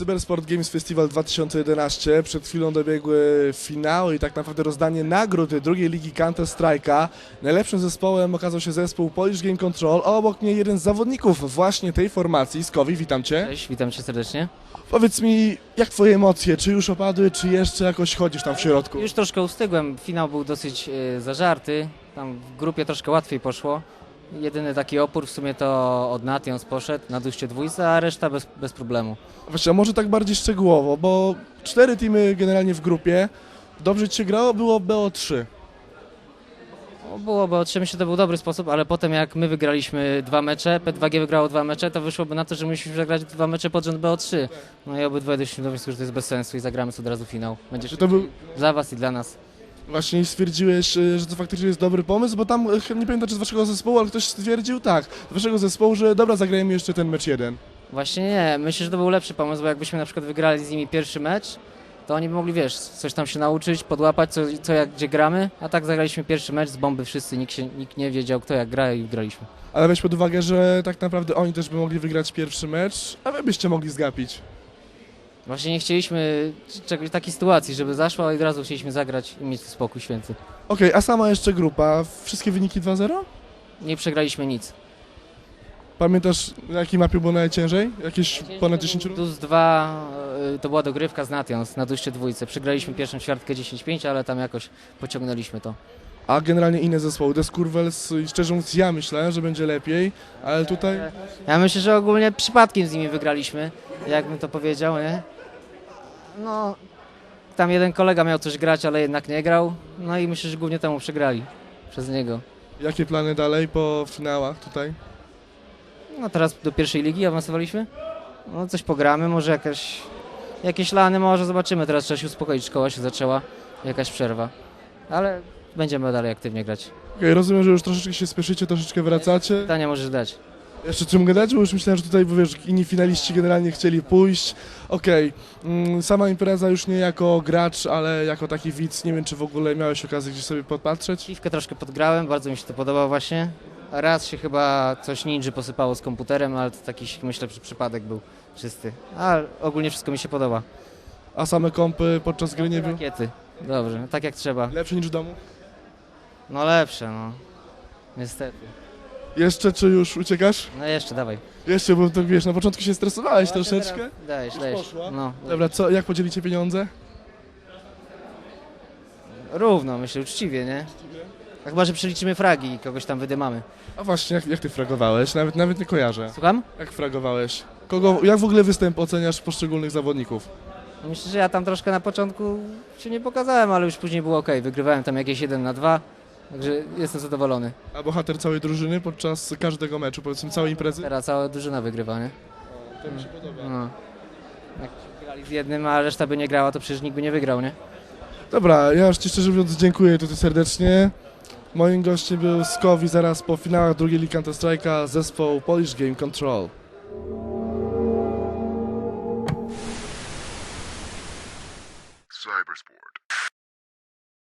Cybersport Games Festival 2011. Przed chwilą dobiegły finały i tak naprawdę rozdanie nagród drugiej ligi Counter Strike'a. Najlepszym zespołem okazał się zespół Polish Game Control, a obok mnie jeden z zawodników właśnie tej formacji, Skowi, witam Cię. Cześć, witam cię serdecznie. Powiedz mi, jak Twoje emocje? Czy już opadły, czy jeszcze jakoś chodzisz tam w środku? Już troszkę ustygłem, finał był dosyć e, zażarty, tam w grupie troszkę łatwiej poszło. Jedyny taki opór w sumie to od Nations poszedł na duście dwójce, a reszta bez, bez problemu. Właśnie, a może tak bardziej szczegółowo, bo cztery teamy generalnie w grupie. Dobrze Ci się grało, było BO3. No, Byłoby, oczywiście myślę, że to był dobry sposób, ale potem jak my wygraliśmy dwa mecze, P2G wygrało dwa mecze, to wyszłoby na to, że musimy zagrać dwa mecze pod rząd BO3. No i obydwoje doszliśmy do wniosku, że to jest bez sensu i zagramy sobie od razu finał. Będzie Czy to był, dla was i dla nas. Właśnie stwierdziłeś, y, że to faktycznie jest dobry pomysł, bo tam, y, nie pamiętam czy z waszego zespołu, ale ktoś stwierdził tak, z waszego zespołu, że dobra, zagrajmy jeszcze ten mecz jeden. Właśnie nie, myślę, że to był lepszy pomysł, bo jakbyśmy na przykład wygrali z nimi pierwszy mecz, to oni by mogli, wiesz, coś tam się nauczyć, podłapać, co, co jak gdzie gramy, a tak zagraliśmy pierwszy mecz z bomby wszyscy, nikt, się, nikt nie wiedział kto jak gra i graliśmy. Ale weź pod uwagę, że tak naprawdę oni też by mogli wygrać pierwszy mecz, a wy byście mogli zgapić. Właśnie nie chcieliśmy czegoś takiej sytuacji, żeby zaszła i od razu chcieliśmy zagrać i mieć spokój święty. Okej, a sama jeszcze grupa, wszystkie wyniki 2-0? Nie przegraliśmy nic. Pamiętasz, na jakiej mapie było najciężej? Jakieś ponad 10 rund? Dus 2 y, to była dogrywka z Nations na duście dwójce. Przegraliśmy pierwszą ćwiartkę 10-5, ale tam jakoś pociągnęliśmy to. A generalnie inne zespoły, Deskurwels, i szczerze mówiąc ja myślałem, że będzie lepiej, ale tutaj... Ja myślę, że ogólnie przypadkiem z nimi wygraliśmy, jakbym to powiedział, nie? No, tam jeden kolega miał coś grać, ale jednak nie grał. No i myślę, że głównie temu przegrali przez niego. Jakie plany dalej po finałach tutaj? No teraz do pierwszej ligi awansowaliśmy. No coś pogramy, może jakaś, jakieś lany, może zobaczymy. Teraz trzeba się uspokoić, szkoła się zaczęła, jakaś przerwa. Ale będziemy dalej aktywnie grać. Okej, rozumiem, że już troszeczkę się spieszycie, troszeczkę wracacie. Pytania możesz dać. Jeszcze czym gadać, bo już myślałem, że tutaj, bo wiesz, inni finaliści generalnie chcieli pójść. Okej, mm, sama impreza już nie jako gracz, ale jako taki widz, nie wiem, czy w ogóle miałeś okazję gdzieś sobie podpatrzeć? Piwkę troszkę podgrałem, bardzo mi się to podobało właśnie. Raz się chyba coś ninja posypało z komputerem, ale to taki myślę, że przypadek był czysty. A ogólnie wszystko mi się podoba. A same kompy podczas gry nie były Rakiety. Dobrze, tak jak trzeba. lepsze niż w domu? No lepsze, no. Niestety. Jeszcze, czy już uciekasz? No jeszcze, dawaj. Jeszcze, bo to wiesz, na początku się stresowałeś No, troszeczkę. teraz Dajesz, Już dajesz. poszła? No, Dobra, co, jak podzielicie pieniądze? równo, myślę, uczciwie, nie? A chyba, że przeliczymy fragi i kogoś tam wydymamy. A właśnie, jak, jak ty fragowałeś? Nawet, nawet nie kojarzę. Słucham? Jak fragowałeś? Kogo, jak w ogóle występ oceniasz poszczególnych zawodników? Myślę, że ja tam troszkę na początku się nie pokazałem, ale już później było ok. Wygrywałem tam jakieś 1 na 2, Także jestem zadowolony. A bohater całej drużyny podczas każdego meczu, powiedzmy całej imprezy? Teraz cała drużyna wygrywa, nie? O, to mi się podoba. No. Jakbyśmy grali z jednym, a reszta by nie grała, to przecież nikt by nie wygrał, nie? Dobra, ja już Ci szczerze mówiąc dziękuję tutaj serdecznie. Moim gościem był Skowi zaraz po finałach drugiej ligi Counter Strike'a zespół Polish Game Control. Cybersport.